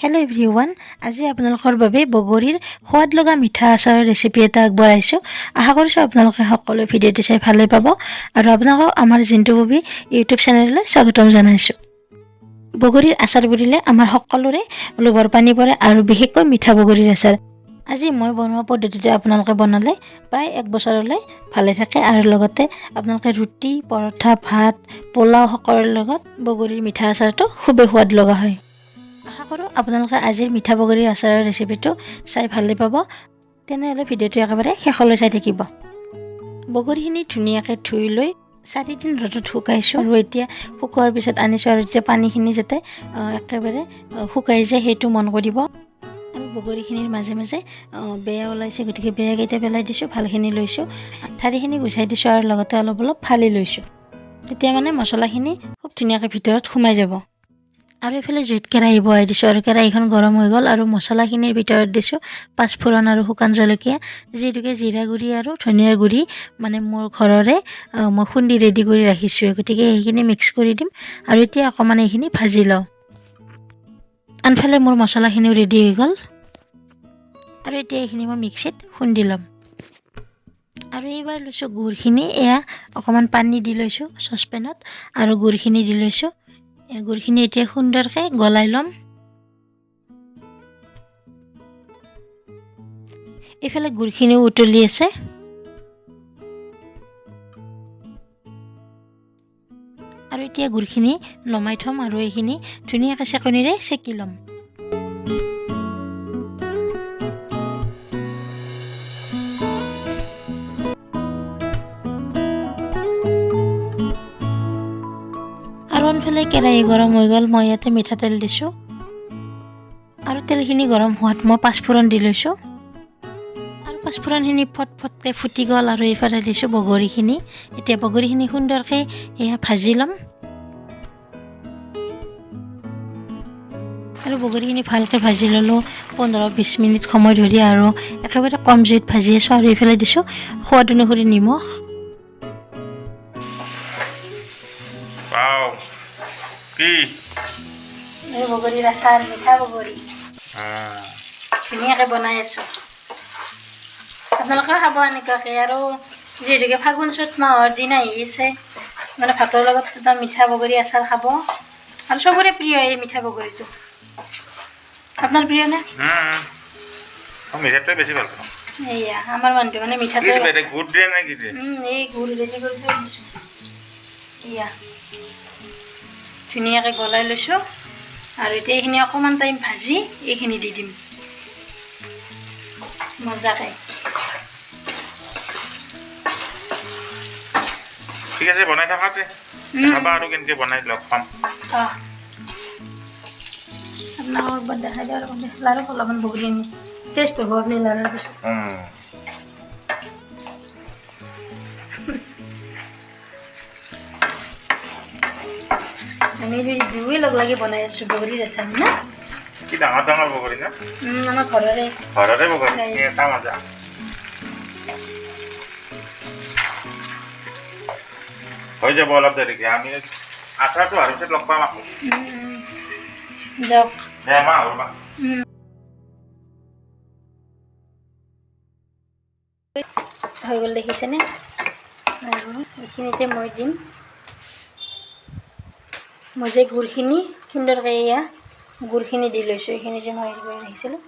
Hello every one আজি আপোনালোকৰ বাবে বগৰীৰ সোৱাদ লগা মিঠা আচাৰৰ ৰেচিপি এটা আগবঢ়াইছোঁ। আশা কৰিছোঁ আপোনালোকে সকলোৱে ভিডিঅ'টো চাই ভালেই পাব আৰু আপোনালোকক আমাৰ জিন্তু ববি ইউটিউব চেনেললৈ স্বাগতম জনাইছোঁ। বগৰীৰ আচাৰ বুলিলে আমাৰ সকলোৰে লোভৰ পানী পৰে আৰু বিশেষকৈ মিঠা বগৰীৰ আচাৰ। আজি মই বনোৱা পদ্ধতিটো আপোনালোকে বনালে প্ৰায় এক বছৰলৈ ভালে থাকে আৰু লগতে আপোনালোকে ৰুটি পৰঠা ভাত পোলাও সকলোৰে লগত বগৰীৰ মিঠা আচাৰটো খুবেই সোৱাদ লগা হয়। কৰোঁ। আপোনালোকে আজিৰ মিঠা বগৰীৰ আচাৰৰ ৰেচিপিটো চাই ভালেই পাব। তেনেহ'লে ভিডিঅ'টো একেবাৰে শেষলৈ চাই থাকিব। বগৰীখিনি ধুনীয়াকৈ ধুই লৈ চাৰিদিন ৰ'দত শুকাইছোঁ আৰু এতিয়া শুকোৱাৰ পিছত আনিছোঁ আৰু এতিয়া পানীখিনি যাতে একেবাৰে শুকাই যায় সেইটো মন কৰিব। আৰু বগৰীখিনিৰ মাজে মাজে বেয়া ওলাইছে গতিকে বেয়াকেইটা পেলাই দিছোঁ ভালখিনি লৈছোঁ। ঠাৰিখিনি গুচাই দিছোঁ আৰু লগতে অলপ অলপ ফালি লৈছোঁ। তেতিয়া মানে মছলাখিনি খুব ধুনীয়াকৈ ভিতৰত সোমাই যাব। আৰু এইফালে জুইত কেৰাহী বহাই দিছোঁ আৰু কেৰাহীখন গৰম হৈ গ'ল আৰু মছলাখিনিৰ ভিতৰত দিছোঁ পাঁচফোৰণ আৰু শুকান জলকীয়া যিহেতুকে জিৰা গুড়ি আৰু ধনিয়াৰ গুড়ি মানে মোৰ ঘৰৰে মই খুন্দি ৰেডি কৰি ৰাখিছোঁ গতিকে সেইখিনি মিক্স কৰি দিম আৰু এতিয়া অকণমান এইখিনি ভাজি লওঁ। আনফালে মোৰ মছলাখিনিও ৰেডি হৈ গ'ল। আৰু এতিয়া এইখিনি মই মিক্সিত খুন্দি ল'ম। আৰু এইবাৰ লৈছোঁ গুড়খিনি এয়া অকণমান পানী দি লৈছোঁ চচপেনত আৰু গুড়খিনি দি লৈছোঁ। এই গুড়খিনি এতিয়া সুন্দৰকৈ গলাই ল'ম। এইফালে গুড়খিনিও উতলি আছে। আৰু এতিয়া গুড়খিনি নমাই থ'ম আৰু এইখিনি ধুনীয়াকৈ চেকনিৰে চেকি ল'ম। কেৰাহী গৰম হৈ গ'ল মই ইয়াতে মিঠাতেল দিছোঁ। আৰু তেলখিনি গৰম হোৱাত মই পাঁচফোৰণ দি লৈছোঁ। আৰু পাঁচফোৰণখিনি ফট ফটকৈ ফুটি গ'ল আৰু এইফালে দিছোঁ বগৰীখিনি। এতিয়া বগৰীখিনি সুন্দৰকৈ এয়া ভাজি ল'ম। আৰু বগৰীখিনি ভালকৈ ভাজি ল'লোঁ পোন্ধৰ বিছ মিনিট সময় ধৰি আৰু একেবাৰে কম জুইত ভাজি আছোঁ আৰু এইফালে দিছোঁ সোৱাদ অনুসৰি নিমখ। কি? এই বগৰীৰ আচাৰ মিঠা বগৰী। ধুনীয়াকৈ বনাই আছোঁ। আপোনালোকেও খাব এনেকুৱাকৈ আৰু যিহেতুকে ফাগুন চ'ত মাহৰ দিন আহি আছে মানে ভাতৰ লগত এটা মিঠা বগৰী আচাৰ খাব। আৰু চবৰে প্ৰিয় এই মিঠা বগৰীটো। আপোনাৰ প্ৰিয় নে? মিঠাটোৱে বেছি ভালো পাওঁ। এয়া আমাৰ মানুহটো মানে মিঠাটো এই গুড় ৰেডি কৰি থৈ দিছোঁ। এয়া ধুনীয়াকৈ গলাই লৈছোঁ। আৰু এতিয়া এইখিনি অকণমান টাইম ভাজি এইখিনি দি দিম। মজাকৈ। ঠিক আছে বনাই থাকাতে। খাবা আৰু কেনেকৈ বনাই লগ পাম। অঁ। আপোনালোকক দেখাই দিওঁ আৰু লাৰু অলপমান বগৰী টেষ্ট হ'ব আপুনি লাৰুৰ পিছত। আমি দুই লগ লাগি বনাই আছোঁ বগৰীৰ আচাৰ না? কি ডাঙৰ ডাঙৰ বগৰী না? আমাৰ ঘৰৰে। ঘৰতে বগৰী এটা মজা। হৈ যাব অলপ দেৰিকে আমি আচাৰটো আৰু পিছত লগ পাম আকৌ। যাওক। দে মা আৰু মা। হৈ গ'ল দেখিছেনে? আৰু এইখিনিতে মই দিম। মই যে গুড়খিনি সুন্দৰকৈ এয়া গুড়খিনি দি লৈছোঁ এইখিনি যে মই হেৰি কৰি ৰাখিছিলোঁ।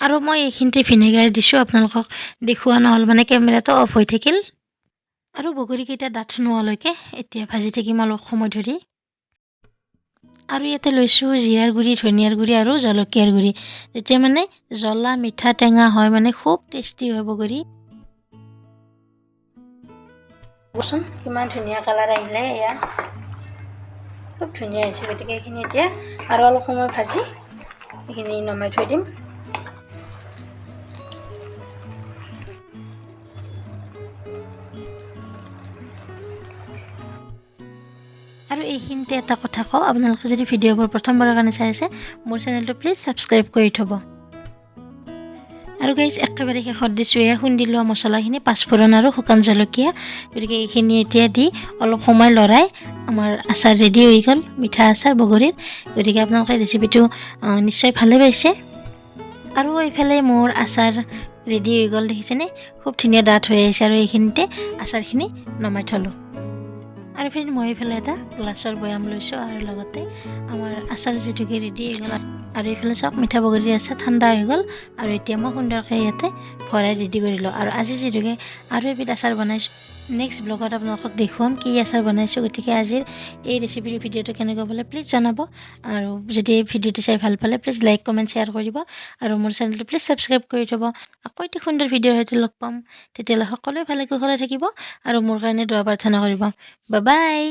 আৰু মই এইখিনিতে ভিনেগাৰ দিছোঁ আপোনালোকক দেখুওৱা নহ'ল মানে কেমেৰাটো অফ হৈ থাকিল। আৰু বগৰীকেইটা ডাঠ নোহোৱালৈকে এতিয়া ভাজি থাকিম অলপ সময় ধৰি। আৰু ইয়াতে লৈছোঁ জিৰাৰ গুড়ি ধনিয়াৰ গুড়ি আৰু জলকীয়াৰ গুড়ি। যেতিয়া মানে জ্বলা মিঠা টেঙা হয় মানে খুব টেষ্টি হয় বগৰী। কচোন কিমান ধুনীয়া কালাৰ আহিলে এয়া। খুব ধুনীয়া হৈছে গতিকে এইখিনি এতিয়া আৰু অলপ সময় ভাজি এইখিনি নমাই থৈ দিম। আৰু এইখিনিতে এটা কথা কওঁ আপোনালোকে যদি ভিডিঅ'বোৰ প্ৰথমবাৰৰ কাৰণে চাই আছে মোৰ চেনেলটো প্লিজ ছাবস্ক্ৰাইব কৰি থ'ব। আৰু গাইজ একেবাৰে শেষত দিছোঁ এয়া খুন্দি লোৱা মছলাখিনি পাঁচফোৰণ আৰু শুকান জলকীয়া। গতিকে এইখিনি এতিয়া দি অলপ সময় লৰাই আমাৰ আচাৰ ৰেডি হৈ গ'ল মিঠা আচাৰ বগৰীৰ। গতিকে আপোনালোকে ৰেচিপিটো নিশ্চয় ভালে পাইছে। আৰু এইফালে মোৰ আচাৰ ৰেডি হৈ গ'ল দেখিছেনে? খুব ধুনীয়া ডাঠ হৈ আহিছে আৰু এইখিনিতে আচাৰখিনি নমাই থ'লোঁ। আৰু ফ্ৰেণ্ড মই এইফালে এটা গ্লাছৰ বৈয়াম লৈছোঁ আৰু লগতে আমাৰ আচাৰ যিটোকে ৰেডি হৈ গ'ল আৰু এইফালে চাওক, মিঠা বগৰী আচাৰ ঠাণ্ডা হৈ গ'ল। আৰু এতিয়া মই সুন্দৰকৈ ইয়াতে ভৰাই ৰেডি কৰিলোঁ। আৰু আজি যিটোকে আৰু এবিধ আচাৰ বনাইছোঁ। নেক্সট ব্লগত আপোনালোকক দেখুৱাম কি আচাৰ বনাইছোঁ। গতিকে আজিৰ এই ৰেচিপিৰ ভিডিঅ'টো কেনেকুৱা পালে প্লিজ জনাব। আৰু যদি এই ভিডিঅ'টো চাই ভালো পালে প্লিজ লাইক কমেণ্ট শ্বেয়াৰ কৰিব। আৰু মোৰ চেনেলটো প্লিজ ছাবস্ক্ৰাইব কৰি থ'ব। আকৌ এটি সুন্দৰ ভিডিঅ'ৰ সৈতে লগ পাম। তেতিয়াহ'লে সকলোৱে ভালে কুশলে থাকিব। আৰু মোৰ কাৰণে দোৱা প্ৰাৰ্থনা কৰিব। বা বাই